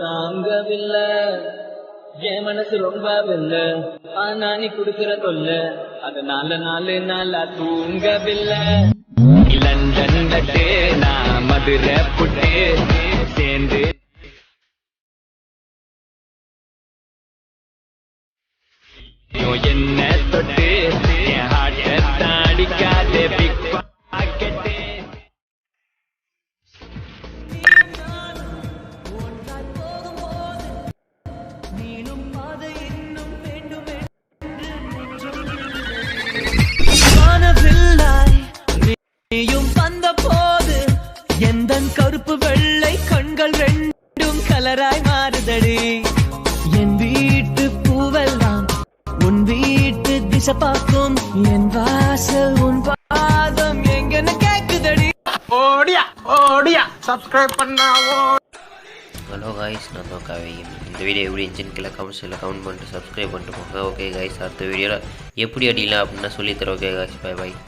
தாங்கவில்லை என் மனசு ரொம்ப வெல்ல. ஆனா நீ குடுக்கிற தொல்ல அதனால நாலு நாளா தூங்கவில்லை. லண்டன் லட்டு நான் மதுரை புட்டு சேர்ந்து என்ன தொட்டு எந்த கருப்பு வெள்ளை கண்கள் ரெண்டும் கலராய் மாறுதடி. என் வீட்டு பூவெல்லாம் உன் வீட்டு திசை பார்க்கும். என் வாசல் உன் பாதம் எங்கன்னு கேக்குதடி. ஓடியா ஓடியா. சப்ஸ்கிரைப் பண்ணா ஹலோ காய்ஸ் நான் தான் காவியம் இந்த வீடியோ எப்படி இருந்துச்சுன்னு கீழே கமெண்ட்ஸில் கமெண்ட் பண்ணிட்டு சப்ஸ்கிரைப் பண்ணிட்டு போங்க. ஓகே காய்ஸ் அடுத்த வீடியோவில் எப்படி அடிக்கலாம் அப்படின்னு சொல்லித்தரேன் ஓகே காய்ஸ் பை பை